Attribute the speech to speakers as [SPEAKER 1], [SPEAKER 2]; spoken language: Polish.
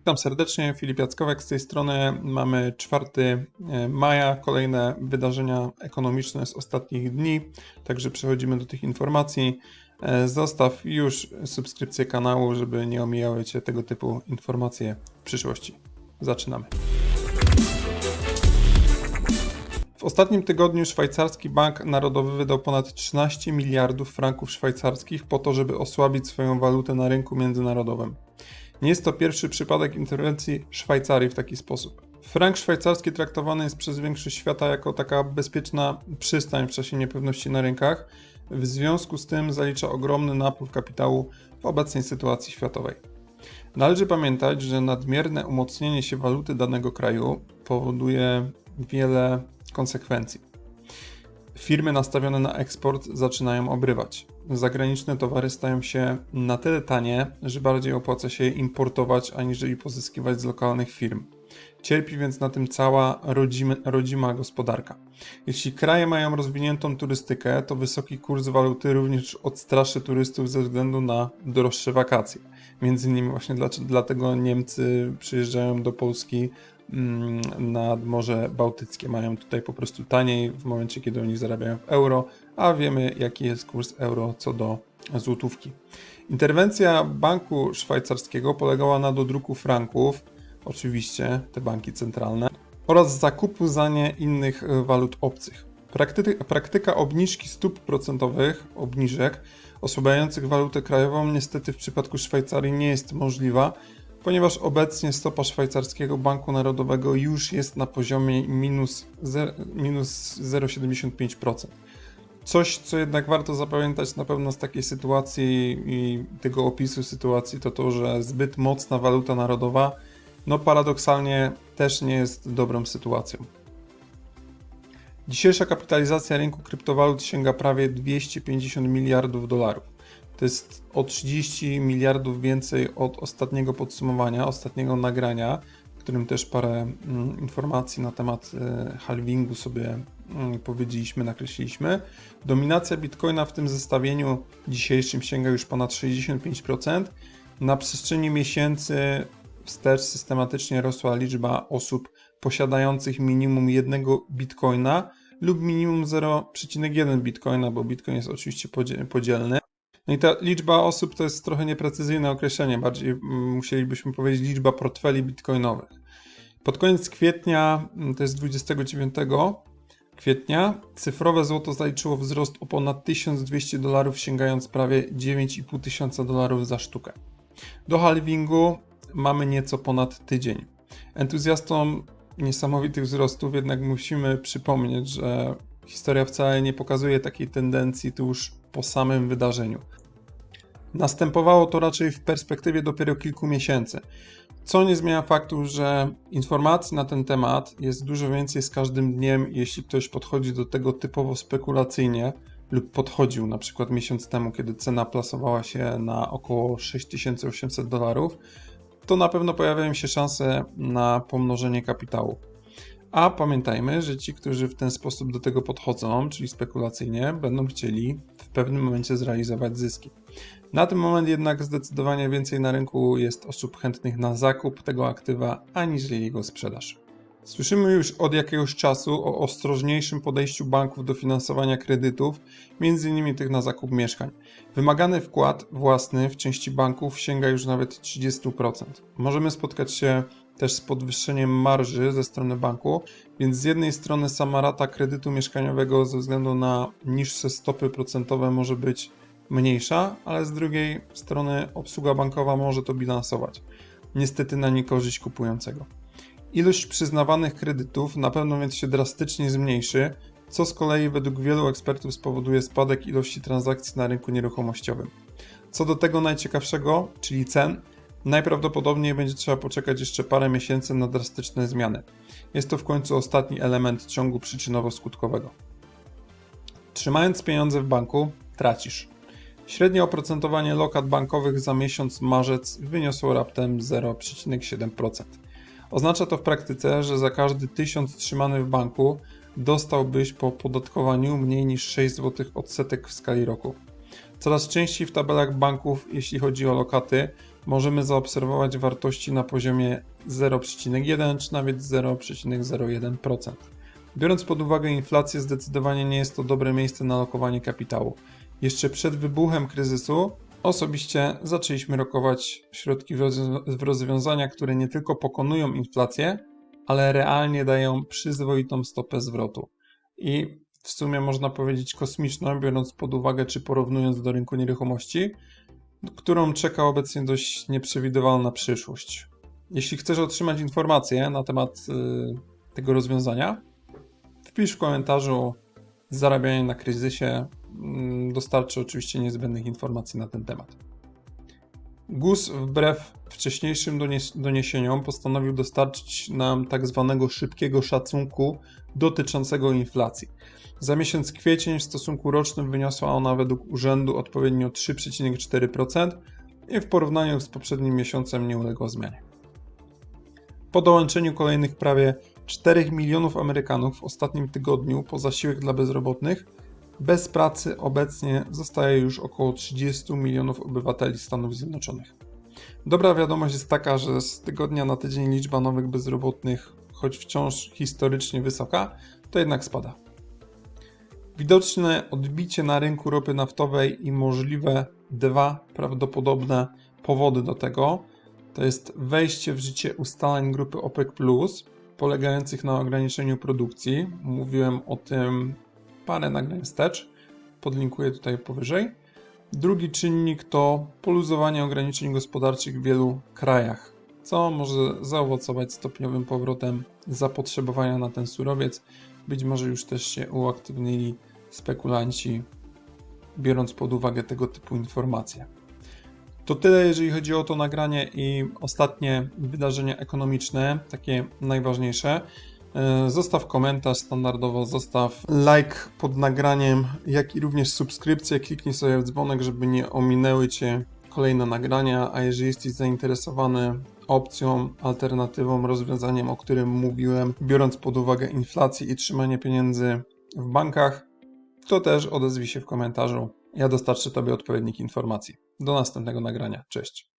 [SPEAKER 1] Witam serdecznie, Filip Jackowek z tej strony. Mamy 4 maja, kolejne wydarzenia ekonomiczne z ostatnich dni, także przechodzimy do tych informacji. E, Zostaw już subskrypcję kanału, żeby nie omijały Cię tego typu informacje w przyszłości. Zaczynamy. W ostatnim tygodniu szwajcarski bank narodowy wydał ponad 13 miliardów franków szwajcarskich po to, żeby osłabić swoją walutę na rynku międzynarodowym. Nie jest to pierwszy przypadek interwencji Szwajcarii w taki sposób. Frank szwajcarski traktowany jest przez większość świata jako taka bezpieczna przystań w czasie niepewności na rynkach. W związku z tym zalicza ogromny napływ kapitału w obecnej sytuacji światowej. Należy pamiętać, że nadmierne umocnienie się waluty danego kraju powoduje wiele konsekwencji. Firmy nastawione na eksport zaczynają obrywać. Zagraniczne towary stają się na tyle tanie, że bardziej opłaca się je importować aniżeli pozyskiwać z lokalnych firm. Cierpi więc na tym cała rodzima gospodarka. Jeśli kraje mają rozwiniętą turystykę, to wysoki kurs waluty również odstraszy turystów ze względu na droższe wakacje. Między innymi właśnie dlatego Niemcy przyjeżdżają do Polski mm, nad Morze Bałtyckie. Mają tutaj po prostu taniej w momencie, kiedy oni zarabiają w euro, a wiemy jaki jest kurs euro co do złotówki. Interwencja banku szwajcarskiego polegała na dodruku franków, oczywiście te banki centralne, oraz zakupu za nie innych walut obcych. Prakty praktyka obniżki stóp procentowych, obniżek, osłabiających walutę krajową niestety w przypadku Szwajcarii nie jest możliwa, ponieważ obecnie stopa szwajcarskiego banku narodowego już jest na poziomie minus, minus 0,75%. Coś, co jednak warto zapamiętać na pewno z takiej sytuacji i tego opisu sytuacji, to to, że zbyt mocna waluta narodowa, no paradoksalnie też nie jest dobrą sytuacją. Dzisiejsza kapitalizacja rynku kryptowalut sięga prawie 250 miliardów dolarów. To jest o 30 miliardów więcej od ostatniego podsumowania, ostatniego nagrania, w którym też parę mm, informacji na temat y, halvingu sobie powiedzieliśmy, nakreśliliśmy. Dominacja bitcoina w tym zestawieniu dzisiejszym sięga już ponad 65%. Na przestrzeni miesięcy wstecz systematycznie rosła liczba osób posiadających minimum jednego bitcoina lub minimum 0,1 bitcoina, bo bitcoin jest oczywiście podzielny. No i ta liczba osób to jest trochę nieprecyzyjne określenie, bardziej mm, musielibyśmy powiedzieć liczba portfeli bitcoinowych. Pod koniec kwietnia, mm, to jest 29 kwietnia, cyfrowe złoto zaliczyło wzrost o ponad 1200 dolarów, sięgając prawie 9,5 tysiąca dolarów za sztukę. Do halvingu mamy nieco ponad tydzień. Entuzjastom niesamowitych wzrostów jednak musimy przypomnieć, że historia wcale nie pokazuje takiej tendencji tuż po samym wydarzeniu. Następowało to raczej w perspektywie dopiero kilku miesięcy, co nie zmienia faktu, że informacji na ten temat jest dużo więcej z każdym dniem, jeśli ktoś podchodzi do tego typowo spekulacyjnie lub podchodził na przykład miesiąc temu, kiedy cena plasowała się na około 6800 dolarów, to na pewno pojawiają się szanse na pomnożenie kapitału. A pamiętajmy, że ci, którzy w ten sposób do tego podchodzą, czyli spekulacyjnie, będą chcieli w pewnym momencie zrealizować zyski. Na ten moment jednak zdecydowanie więcej na rynku jest osób chętnych na zakup tego aktywa, aniżeli jego sprzedaż. Słyszymy już od jakiegoś czasu o ostrożniejszym podejściu banków do finansowania kredytów, m.in. tych na zakup mieszkań. Wymagany wkład własny w części banków sięga już nawet 30%. Możemy spotkać się też z podwyższeniem marży ze strony banku, więc z jednej strony sama rata kredytu mieszkaniowego ze względu na niższe stopy procentowe może być mniejsza, ale z drugiej strony obsługa bankowa może to bilansować. Niestety na niekorzyść kupującego. Ilość przyznawanych kredytów na pewno więc się drastycznie zmniejszy, co z kolei według wielu ekspertów spowoduje spadek ilości transakcji na rynku nieruchomościowym. Co do tego najciekawszego, czyli cen, najprawdopodobniej będzie trzeba poczekać jeszcze parę miesięcy na drastyczne zmiany. Jest to w końcu ostatni element ciągu przyczynowo-skutkowego. Trzymając pieniądze w banku, tracisz. Średnie oprocentowanie lokat bankowych za miesiąc marzec wyniosło raptem 0,7%. Oznacza to w praktyce, że za każdy 1000 trzymany w banku dostałbyś po podatkowaniu mniej niż 6 zł odsetek w skali roku. Coraz częściej w tabelach banków, jeśli chodzi o lokaty, możemy zaobserwować wartości na poziomie 0,1 czy nawet 0,01%. Biorąc pod uwagę inflację, zdecydowanie nie jest to dobre miejsce na lokowanie kapitału. Jeszcze przed wybuchem kryzysu osobiście zaczęliśmy rokować środki w, rozwią- w rozwiązania, które nie tylko pokonują inflację, ale realnie dają przyzwoitą stopę zwrotu. I w sumie można powiedzieć kosmiczną, biorąc pod uwagę czy porównując do rynku nieruchomości, którą czeka obecnie dość nieprzewidywalna przyszłość. Jeśli chcesz otrzymać informacje na temat y, tego rozwiązania, wpisz w komentarzu zarabianie na kryzysie. Dostarczę oczywiście niezbędnych informacji na ten temat. GUS wbrew wcześniejszym donies- doniesieniom postanowił dostarczyć nam tak zwanego szybkiego szacunku dotyczącego inflacji. Za miesiąc kwiecień w stosunku rocznym wyniosła ona według urzędu odpowiednio 3,4% i w porównaniu z poprzednim miesiącem nie uległa zmianie. Po dołączeniu kolejnych prawie 4 milionów Amerykanów w ostatnim tygodniu po zasiłek dla bezrobotnych, bez pracy obecnie zostaje już około 30 milionów obywateli Stanów Zjednoczonych. Dobra wiadomość jest taka, że z tygodnia na tydzień liczba nowych bezrobotnych, choć wciąż historycznie wysoka, to jednak spada. Widoczne odbicie na rynku ropy naftowej i możliwe dwa prawdopodobne powody do tego to jest wejście w życie ustaleń grupy OPEC, polegających na ograniczeniu produkcji. Mówiłem o tym parę nagrań wstecz, podlinkuję tutaj powyżej. Drugi czynnik to poluzowanie ograniczeń gospodarczych w wielu krajach, co może zaowocować stopniowym powrotem zapotrzebowania na ten surowiec. Być może już też się uaktywnili spekulanci, biorąc pod uwagę tego typu informacje. To tyle, jeżeli chodzi o to nagranie i ostatnie wydarzenia ekonomiczne, takie najważniejsze. E, Zostaw komentarz standardowo, zostaw like pod nagraniem, jak i również subskrypcję. Kliknij sobie w dzwonek, żeby nie ominęły Cię kolejne nagrania. A jeżeli jesteś zainteresowany opcją, alternatywą, rozwiązaniem, o którym mówiłem, biorąc pod uwagę inflację i trzymanie pieniędzy w bankach, to też odezwij się w komentarzu. Ja dostarczę Tobie odpowiednich informacji. Do następnego nagrania. Cześć.